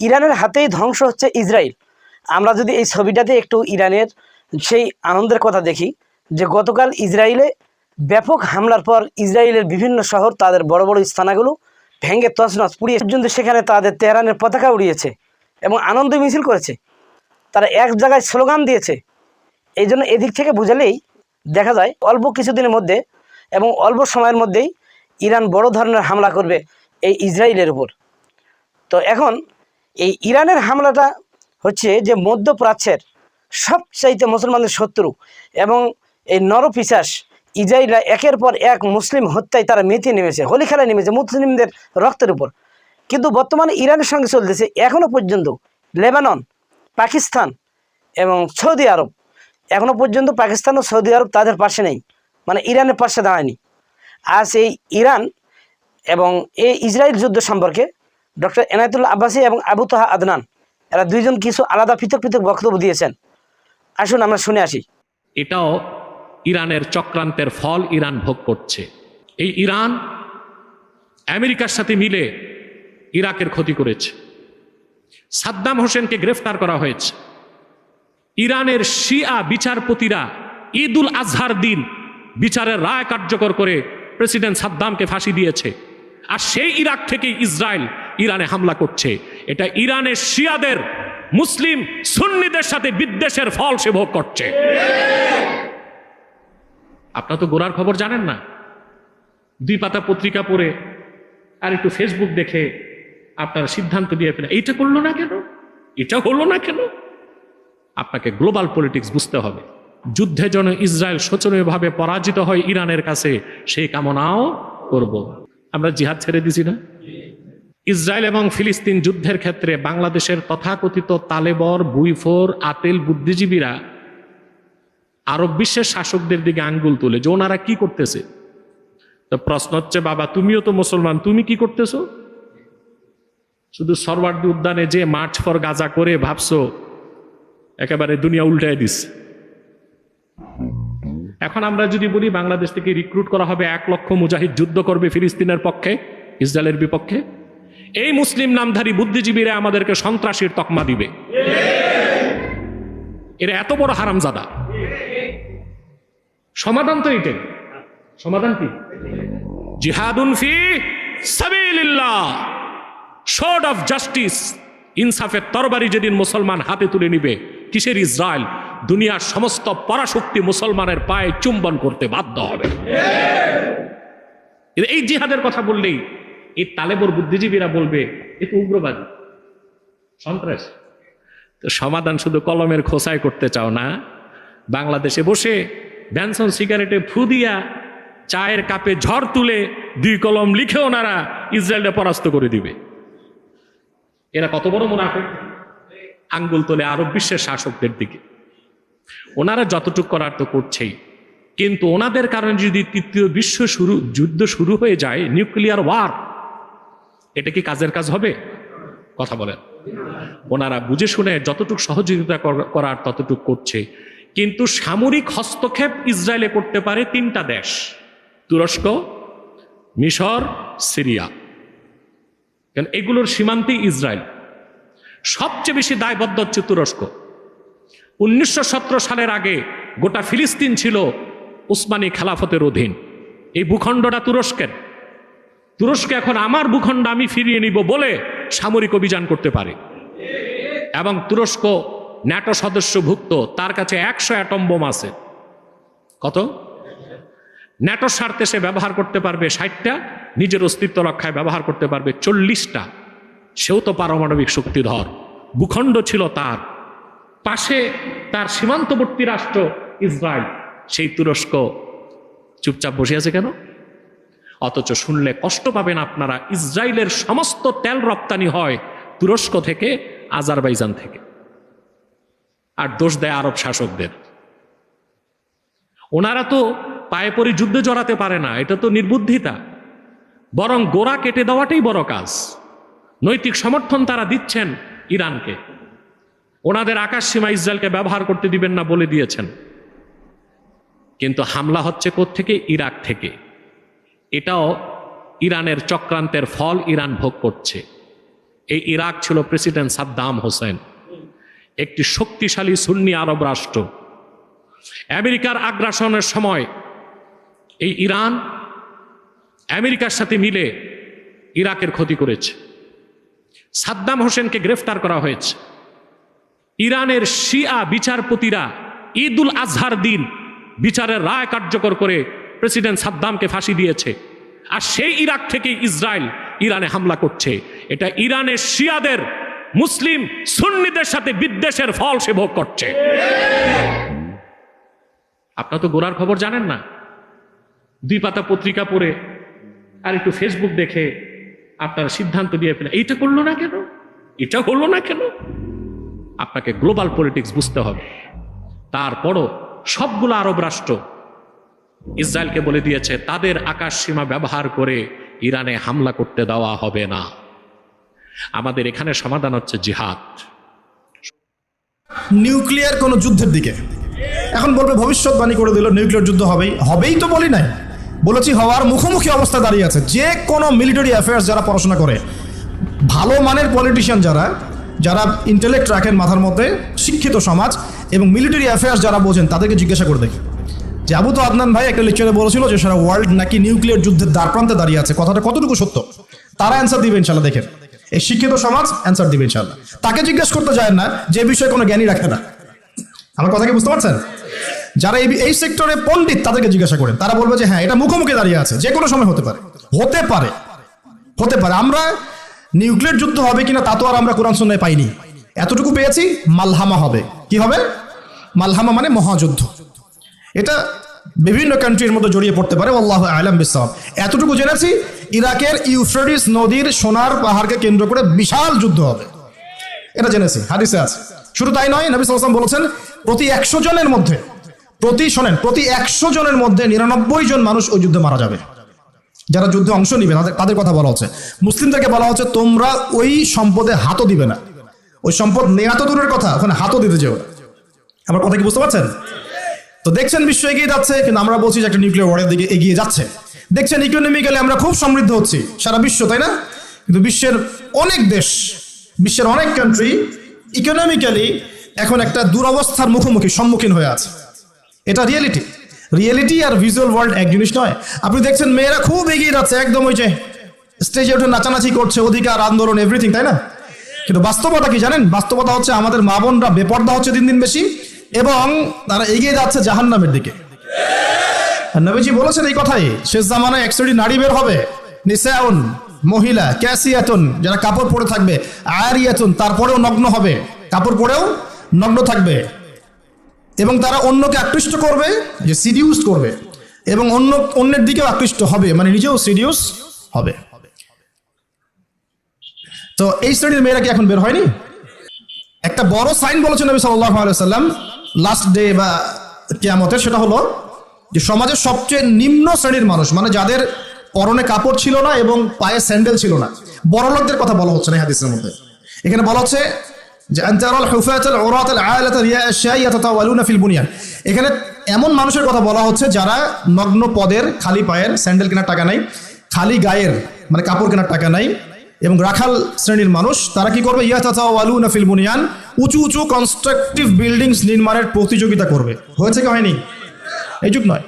ইরানের হাতেই ধ্বংস হচ্ছে ইসরায়েল। আমরা যদি এই ছবিটাতে একটু ইরানের সেই আনন্দের কথা দেখি, যে গতকাল ইসরায়েলে ব্যাপক হামলার পর ইসরায়েলের বিভিন্ন শহর তাদের বড় বড় স্থানাগুলো ভেঙে তছনছ পুড়িয়ে পর্যন্ত সেখানে তাদের তেহরানের পতাকা উড়িয়েছে এবং আনন্দ মিছিল করেছে। তারা এক জায়গায় স্লোগান দিয়েছে। এই জন্য এদিক থেকে বুঝালেই দেখা যায়, অল্প কিছুদিনের মধ্যে এবং অল্প সময়ের মধ্যেই ইরান বড় ধরনের হামলা করবে এই ইসরায়েলের উপর। তো এখন এই ইরানের হামলাটা হচ্ছে যে মধ্যপ্রাচ্যের সবচাইতে মুসলমানদের শত্রু এবং এই নরপিশাস ইসরায়েলরা একের পর এক মুসলিম হত্যায় তারা মেতে নেমেছে, হোলি খেলায় নেমেছে মুসলিমদের রক্তের উপর। কিন্তু বর্তমানে ইরানের সঙ্গে চলতেছে এখনও পর্যন্ত লেবানন, পাকিস্তান এবং সৌদি আরব। এখনও পর্যন্ত পাকিস্তান ও সৌদি আরব তাদের পাশে নেই মানে ইরানের পাশে দাঁড়ায়নি। আজ এই ইরান এবং এই ইসরায়েল যুদ্ধ সম্পর্কে ডক্টর এনায়তুল্লাহ আব্বাসী এবং আবু তাহা আদনান, এরা দুইজন কিছু আলাদা পৃথক পৃথক বক্তব্য দিয়েছেন। আসুন আমরা শুনে আসি। এটাও ইরানের চক্রান্তের ফল ইরান ভোগ করছে। এই ইরান আমেরিকার সাথে মিলে ইরাকের ক্ষতি করেছে। সাদ্দাম হোসেনকে গ্রেফতার করা হয়েছে। ইরানের শিয়া বিচারপতিরা ঈদ উল আজহার দিন বিচারের রায় কার্যকর করে প্রেসিডেন্ট সাদ্দামকে ফাঁসি দিয়েছে। আর সেই ইরাক থেকে ইসরায়েল ইরানে হামলা করছে। এটা ইরানের শিয়াদের, মুসলিম সুন্নিদের সাথে বিদ্বেষের ফল সে ভোগ করছে। আপনার তো গোড়ার খবর জানেন না। দুই পাতা পত্রিকা পড়ে আর একটু ফেসবুক দেখে আপনারা সিদ্ধান্ত দিয়ে ফেলে। এইটা করল না কেন? এটা হলো না কেন? আপনাকে গ্লোবাল পলিটিক্স বুঝতে হবে। যুদ্ধে যেন ইসরায়েল শোচনীয়ভাবে পরাজিত হয় ইরানের কাছে সেই কামনাও করব আমরা জিহাদ ছেড়ে দিছি না? ইসরায়েল এবং ফিলিস্তিন যুদ্ধের ক্ষেত্রে বাংলাদেশের তথাকথিত তালেবর, বুইফোর, আতেল বুদ্ধিজীবীরা আরব বিশ্বের শাসকদের দিকে আঙ্গুল তুলে যে ওনারা কি করতেছে। তো প্রশ্ন হচ্ছে, বাবা, তুমিও তো মুসলমান, তুমি কি করতেছো? শুধু সরওয়ার্দী উদ্যানে যে মার্চ ফর গাজা করে ভাবছ, একেবারে দুনিয়া উল্টায় দিস। এখন আমরা যদি বলি, বাংলাদেশ থেকে রিক্রুট করা হবে এক লক্ষ মুজাহিদ যুদ্ধ করবে ফিলিস্তিনের পক্ষে, ইসরায়েলের বিপক্ষে। এই মুসলিম নামধারী বুদ্ধিজীবীরা আমাদেরকে সন্ত্রাসীর তকমা দিবে। এরা এত বড় হারামজাদা। সমাধান তো এইটাই। সমাধান কি? জিহাদুন ফি সাবিলিল্লাহ। শর্ড অফ জাস্টিস ইনসাফের তরবারি যেদিন মুসলমান হাতে তুলে নিবে, কিসের ইসরায়েল? দুনিয়ার সমস্ত পরাশক্তি মুসলমানের পায়ে চুম্বন করতে বাধ্য হবে। এই জিহাদের কথা বললেই এই তালেবর বুদ্ধিজীবীরা বলবে, এ তো উগ্রবাদী। সন্ত্রাস। তো সমাধান শুধু কলমের খোসায় করতে চাও না। বাংলাদেশে বসে ব্যানসন সিগারেটে ফু দিয়া চায়ের কাপে ঝড় তুলে দুই কলম লিখে ওনারা ইসরায়েলকে পরাস্ত করে দিবে। এরা কত বড় মুনাফেক। আঙ্গুল তোলে আরব বিশ্বের শাসকদের দিকে। ওনারা যতটুক করার তো করছেই। কিন্তু ওনাদের কারণে যদি তৃতীয় বিশ্ব শুরু, যুদ্ধ শুরু হয়ে যায়, নিউক্লিয়ার ওয়ার এটা কি কাজের কাজ হবে? কথা বলেন। ওনারা বুঝে শুনে যতটুকু সহযোগিতা কর- করার ততটুক করছে। কিন্তু সামরিক হস্তক্ষেপ ইসরায়েলে করতে পারে তিনটা দেশ। তুরস্ক, মিশর, সিরিয়া। কারণ এগুলোর সীমান্তে ইসরায়েল। সবচেয়ে বেশি দায়বদ্ধ হচ্ছে তুরস্ক। উনিশশো সতেরো সালের আগে গোটা ফিলিস্তিন ছিল উসমানী খেলাফতের অধীন। এই ভূখণ্ডটা তুরস্কের। তুরস্ক এখন আমার ভূখণ্ড আমি ফিরিয়ে নিব বলে সামরিক অভিযান করতে পারে। এবং তুরস্ক ন্যাটো সদস্যভুক্ত, তার কাছে একশো অ্যাটম বোম আছে। কত? ন্যাটো স্বার্থে সে ব্যবহার করতে পারবে ষাটটা, নিজের অস্তিত্ব রক্ষায় ব্যবহার করতে পারবে চল্লিশটা। সেও তো পারমাণবিক শক্তিধর, ভূখণ্ড ছিল তার। পাশে তার সীমান্তবর্তী রাষ্ট্র ইসরায়েল, সেই তুরস্ক। চুপচাপ বসে আছে কেন? অথচ শুনলে কষ্ট পাবেন আপনারা। ইসরায়েলের সমস্ত তেল রপ্তানি হয় তুরস্ক থেকে, আজারবাইজান থেকে। আর দোষ দেয় আরব শাসকদের। ওনারা তো পায়ে পরে যুদ্ধে জড়াতে পারে না, এটা তো নির্বুদ্ধিতা। বরং গোড়া কেটে দেওয়াটাই বড় কাজ। নৈতিক সমর্থন তারা দিচ্ছেন ইরানকে। ওনাদের আকাশ সীমা ইসরায়েলকে ব্যবহার করতে দিবেন না বলে দিয়েছেন। কিন্তু হামলা হচ্ছে থেকে ইরাক থেকে। এটাও ইরানের চক্রান্তের ফল ইরান ভোগ করছে। এই ইরাক ছিল প্রেসিডেন্ট সাদ্দাম হোসেন, একটি শক্তিশালী সুন্নি আরব রাষ্ট্র। আমেরিকার আগ্রাসনের সময় এই ইরান আমেরিকার সাথে মিলে ইরাকের ক্ষতি করেছে। সাদ্দাম হোসেনকে গ্রেফতার করা হয়েছে। ইরানের শিয়া বিচারপতিরা ঈদ উল আজহার দিন বিচারের রায় কার্যকর করে প্রেসিডেন্ট সাদ্দামকে ফাঁসি দিয়েছে। আর সেই ইরাক থেকে ইসরায়েল ইরানে হামলা করছে। এটা ইরানের শিয়াদের, মুসলিম সুন্নিদের সাথে বিদ্বেষের ফল সে ভোগ করছে। আপনার তো গোড়ার খবর জানেন না? দুই পাতা পত্রিকা পড়ে আর একটু ফেসবুক দেখে আপনারা সিদ্ধান্ত দিয়ে ফেলে। এইটা করল না কেন? এটা করল না কেন? আপনাকে গ্লোবাল পলিটিক্স বুঝতে হবে। তারপরও সবগুলো আরব রাষ্ট্র ইসরায়েলকে বলে দিয়েছে, তাদের আকাশ সীমা ব্যবহার করে ইরানে হামলা করতে দেওয়া হবে না। আমাদের এখানে সমাধান হচ্ছে জিহাদ। নিউক্লিয়ার কোনো যুদ্ধের দিকে। এখন বলবে, ভবিষ্যৎবাণী করে দিল, নিউক্লিয়ার যুদ্ধ হবেই। হবেই তো বলি নাই। বলেছি, হওয়ার মুখোমুখি অবস্থা দাঁড়িয়ে আছে। যে কোনো মিলিটারি অ্যাফেয়ার্স যারা পড়াশোনা করে, ভালো মানের পলিটিশিয়ান যারা যারা ইন্টেলেক্ট রাখেন মাথার মধ্যে, শিক্ষিত সমাজ এবং মিলিটারি অ্যাফেয়ার্স যারা বোঝেন, তাদেরকে জিজ্ঞাসা করে দেখি। যে তো আদনান ভাই একটা লেকচারে বলেছিল যে, সারা ওয়ার্ল্ড নাকি নিউক্লিয়ার যুদ্ধের দ্বার প্রান্তে দাঁড়িয়ে আছে। কথাটা কতটুকু সত্য? তারা অ্যান্সার দিবে ইনশাল্লাহ, দেখেন। এই শিক্ষিত সমাজ অ্যান্সার দিবে ইনশাল্লাহ। তাকে জিজ্ঞেস করতে যায় না যে বিষয়ে কোনো জ্ঞানী রাখে না। আমার কথা কি বুঝতে পারছেন? যারা এই এই সেক্টরে পণ্ডিত, তাদেরকে জিজ্ঞাসা করেন। তারা বলবে যে হ্যাঁ এটা মুখোমুখি দাঁড়িয়ে আছে। যে কোনো সময় হতে পারে। হতে পারে। হতে পারে। আমরা নিউক্লিয়ার যুদ্ধ হবে কিনা তা তো আর আমরা কোরআন সন্ন্যায় পাইনি। এতটুকু পেয়েছি, মালহামা হবে। কি হবে? মালহামা মানে মহাযুদ্ধ। এটা বিভিন্ন কান্ট্রির মধ্যে জড়িয়ে পড়তে পারে আল্লাহ আলম বিসাব এতটুকু জেনেছি, ইরাকের ইউফ্রেডিস নদীর সোনার পাহাড়কে কেন্দ্র করে বিশাল যুদ্ধ হবে। এটা জেনেছি, হাদিসে আছে। শুধু তাই নয়, নবী সালাম বলেছেন, প্রতি একশো জনের মধ্যে, প্রতি, শোনেন, প্রতি একশো জনের মধ্যে নিরানব্বই জন মানুষ ওই যুদ্ধে মারা যাবে। যারা যুদ্ধে অংশ নিবে, তাদের তাদের কথা বলা হচ্ছে। মুসলিমদেরকে বলা হচ্ছে, তোমরা ওই সম্পদে হাতও দিবে না। ওই সম্পদ নেওয়া তো দূরের কথা, ওখানে হাতও দিতে যেও আমার কথা কি বুঝতে পারছেন? তো দেখছেন বিশ্ব এগিয়ে যাচ্ছে, কিন্তু আমরা বলছি যে একটা নিউক্লিয়ার ওয়ারের দিকে এগিয়ে যাচ্ছে। দেখছেন ইকোনমিক্যালি আমরা খুব সমৃদ্ধ হচ্ছি, সারা বিশ্ব, তাই না? কিন্তু বিশ্বের অনেক দেশ, বিশ্বের অনেক কান্ট্রি ইকোনমিক্যালি এখন একটা দুরবস্থার মুখোমুখি সম্মুখীন হয়ে আছে। এটা রিয়েলিটি রিয়েলিটি আর ভিজুয়াল ওয়ার্ল্ড এক জিনিস নয়। আপনি দেখছেন, মেয়েরা খুব এগিয়ে যাচ্ছে, একদম ওই যে স্টেজে উঠে নাচানাচি করছে, অধিকার, আন্দোলন এভরিথিং তাই না? কিন্তু বাস্তবতা কি জানেন? বাস্তবতা হচ্ছে আমাদের মা বোনরা বেপর্দা হচ্ছে দিন দিন বেশি। এবং তারা এগিয়ে যাচ্ছে জাহান্নামের দিকে। নবীজি বলেছেন এই কথাই, শেষ জামানায় এক শ্রেণি নারী বের হবে। নিসাউন, মহিলা, ক্যাসিয়াতুন, যারা কাপড় পরে থাকবে, আয়ারিয়াতুন, তারপরেও নগ্ন হবে। কাপড় পরেও নগ্ন থাকবে। এবং তারা অন্যকে আকৃষ্ট করবে, যে সিডিউস করবে। এবং অন্য, অন্যের দিকেও আকৃষ্ট হবে মানে নিজেও সিডিউস হবে। তো এই শ্রেণির মেয়েরা কি এখন বের হয়নি? একটা বড় সাইন বলেছেন নবী সাল্লাহ আলাইসাল্লাম লাস্ট ডে বা কেয়ামতের সেটা হলো যে সমাজের সবচেয়ে নিম্ন শ্রেণির মানুষ মানে যাদের পরনে কাপড় ছিল না এবং পায়ে স্যান্ডেল ছিল না, বড় লোকদের কথা বলা হচ্ছে না হাদিসের মধ্যে। এখানে বলা হচ্ছে এখানে এমন মানুষের কথা বলা হচ্ছে যারা নগ্ন পদের, খালি পায়ের স্যান্ডেল কেনার টাকা নাই, খালি গায়ের মানে কাপড় কেনার টাকা নাই এবং রাখাল শ্রেণির মানুষ, তারা কি করবে? ইয়াতাতাওয়ালুনা ফিল বুনিয়ান। উঁচু উঁচু কনস্ট্রাকটিভ বিল্ডিংস নির্মাণের প্রতিযোগিতা করবে। হয়েছে কি হয়নি? এই যুগ নয়।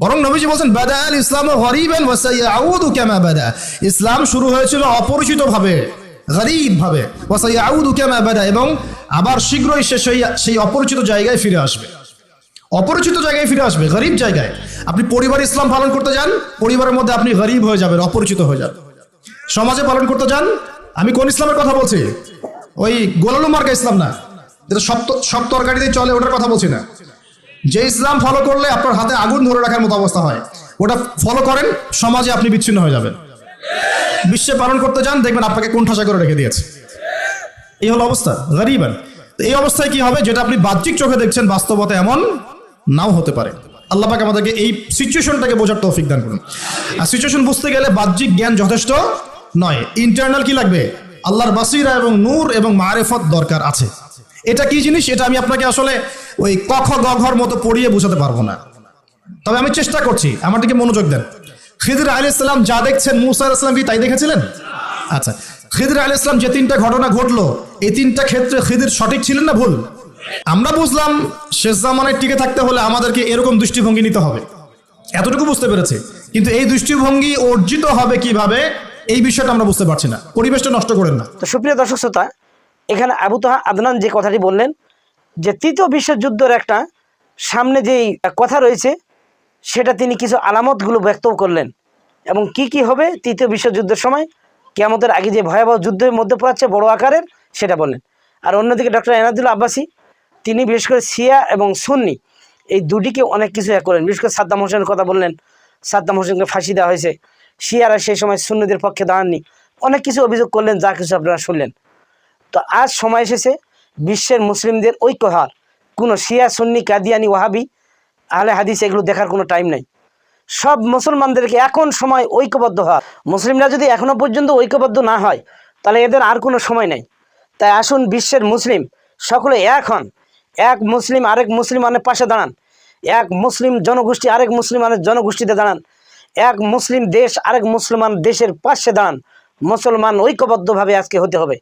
বরং নবীজি বলছেন, বাদা আল ইসলাম গরিবেন ওয়াসাইয়াউদু কামা বাদা। ইসলাম শুরু হয়েছিল অপরিচিত ভাবে গরিব ভাবে ওয়াসাইয়াউদু কামা বাদা। এবং আবার শীঘ্রই সে সেই সেই অপরিচিত জায়গায় ফিরে আসবে। অপরিচিত জায়গায় ফিরে আসবে, গরিব জায়গায়। আপনি পরিবার ইসলাম পালন করতে যান, পরিবারের মধ্যে আপনি গরিব হয়ে যাবেন, অপরিচিত হয়ে যাবেন। সমাজে পালন করতে যান। আমি কোন ইসলামের কথা বলছি? ওই গোলালু মার্কা ইসলাম না। যেটা সব সব তরকারিতে চলে, ওটার কথা বলছি না। যে ইসলাম ফলো করলে আপনার হাতে আগুন ধরে রাখার মতো অবস্থা হয়। ওটা ফলো করেন, সমাজে আপনি বিচ্ছিন্ন হয়ে যাবেন। বিশ্বে পালন করতে যান, দেখবেন আপনাকে কোণঠাসা করে রেখে দিয়েছে। এই হলো অবস্থা, গরিবান। এই অবস্থায় কি হবে? যেটা আপনি বাহ্যিক চোখে দেখছেন, বাস্তবতা এমন নাও হতে পারে। আল্লাহ পাক আমাদেরকে এই সিচুয়েশনটাকে বোঝার তৌফিক দান করুন। আর সিচুয়েশন বুঝতে গেলে বাহ্যিক জ্ঞান যথেষ্ট নয়। ইন্টারনাল কি লাগবে? আল্লাহর বাসিরা এবং নূর এবং মারেফত দরকার আছে। এটা কি জিনিস? এটা আমি আপনাকে আসলে ওই কখ গঘর মতো পড়িয়ে বোঝাতে পারব না। তবে আমি চেষ্টা করছি আমার দিকে মনোযোগ দেন। খিদির আলী ইসলাম যা দেখছেন মুসা আলাইহিস সালাম কি তাই দেখেছিলেন? আচ্ছা খিদির আল ইসলাম যে তিনটা ঘটনা ঘটলো, এই তিনটা ক্ষেত্রে খিদির সঠিক ছিলেন না ভুল? আমরা বুঝলাম, শেষ জামানায় টিকে থাকতে হলে আমাদেরকে এরকম দৃষ্টিভঙ্গি নিতে হবে। এতটুকু বুঝতে পেরেছে। কিন্তু এই দৃষ্টিভঙ্গি অর্জিত হবে কীভাবে? এই বিষয়টা আমরা বুঝতে পারছি না। পরিবেশটা নষ্ট করেন না। তো সুপ্রিয় দর্শক শ্রোতা, এখানে আবু তাহা আদনান যে কথাটি বললেন, যে তৃতীয় বিশ্বযুদ্ধের একটা সামনে যেই কথা রয়েছে, সেটা তিনি কিছু আলামতগুলো ব্যক্ত করলেন এবং কি কি হবে তৃতীয় বিশ্বযুদ্ধের সময়, কেয়ামতের আগে যে ভয়াবহ যুদ্ধের মধ্যে পড়াচ্ছে বড় আকারের, সেটা বললেন। আর অন্যদিকে ডক্টর এনাদুল আব্বাসী, তিনি বিশেষ করে সিয়া এবং সুন্নি, এই দুটিকে অনেক কিছু এক করেন বিশেষ করে সাদ্দাম হোসেনের কথা বললেন, সাদ্দাম হোসেনকে ফাঁসি দেওয়া হয়েছে। শিয়ারা সেই সময় সুন্নিদের পক্ষে দাঁড়াননি। অনেক কিছু অভিযোগ করলেন, যা কিছু আপনারা শুনলেন। তো আজ সময় এসেছে বিশ্বের মুসলিমদের ঐক্য হওয়ার কোনো শিয়া, সুন্নি, কাদিয়ানি, ওয়াহাবি, আহলে হাদিস এগুলো দেখার কোনো টাইম নাই। সব মুসলমানদেরকে এখন সময় ঐক্যবদ্ধ হওয়ার। মুসলিমরা যদি এখনও পর্যন্ত ঐক্যবদ্ধ না হয়, তাহলে এদের আর কোনো সময় নাই। তাই আসুন বিশ্বের মুসলিম সকলে এক হন। এক মুসলিম আরেক মুসলিমানের পাশে দাঁড়ান। এক মুসলিম জনগোষ্ঠী আরেক মুসলিমানের জনগোষ্ঠীতে দাঁড়ান। এক মুসলিম দেশ, আরেক মুসলমান দেশের পাশে দান মুসলমান ঐক্যবদ্ধভাবে আজকে হতে হবে।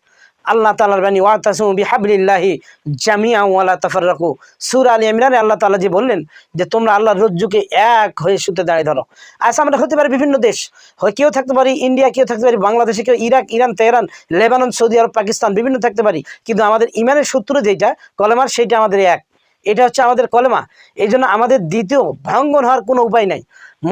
আল্লাহ তালার বাণী, ওয়াতাসমু বিহাবলিল্লাহি জামিয়া ওয়ালা তাফাররাকু। সূরা আলী ইমরানে আল্লাহ তাআলা যে বললেন যে, তোমরা আল্লাহর রজ্জুকে এক হয়ে সুতে দাঁড়িয়ে ধরো। আজ আমরা হতে পারি বিভিন্ন দেশ। হয় কেউ থাকতে পারি ইন্ডিয়া, কেউ থাকতে পারি বাংলাদেশে, কেউ Iraq, Iran, Tehran, Lebanon, Saudi Arab, Pakistan, বিভিন্ন থাকতে পারি। কিন্তু আমাদের ইমানের সূত্র যেটা, কলেমার সেইটা আমাদের এক। এটা হচ্ছে আমাদের কলেমা। এই জন্য আমাদের দ্বিতীয় ভয়ঙ্কর হওয়ার কোনো উপায় নাই।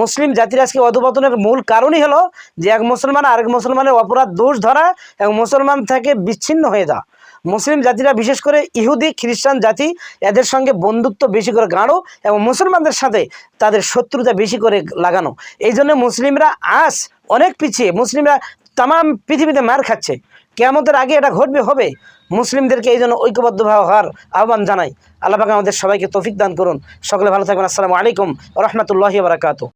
মুসলিম জাতির আজকে অধপতনের মূল কারণই হলো যে এক মুসলমান আরেক মুসলমানের অপরাধ দোষ ধরা এবং মুসলমান থেকে বিচ্ছিন্ন হয়ে যাওয়া। মুসলিম জাতিরা বিশেষ করে ইহুদি, খ্রিস্টান জাতি এদের সঙ্গে বন্ধুত্ব বেশি করে গাঁড়ো এবং মুসলমানদের সাথে তাদের শত্রুতা বেশি করে লাগানো। এই জন্য মুসলিমরা আজ অনেক পিছিয়ে, মুসলিমরা তাম পৃথিবীতে মার খাচ্ছে। কেমতের আগে এটা ঘটবে, হবে। মুসলিমদেরকে এই জন্য ঐক্যবদ্ধভাবে হওয়ার আহ্বান জানাই। আল্লাহ আমাদের সবাইকে তফিক দান করুন। সকলে ভালো থাকবেন। আসসালামু আলাইকুম রহমতুল্লাহি বারাকাতু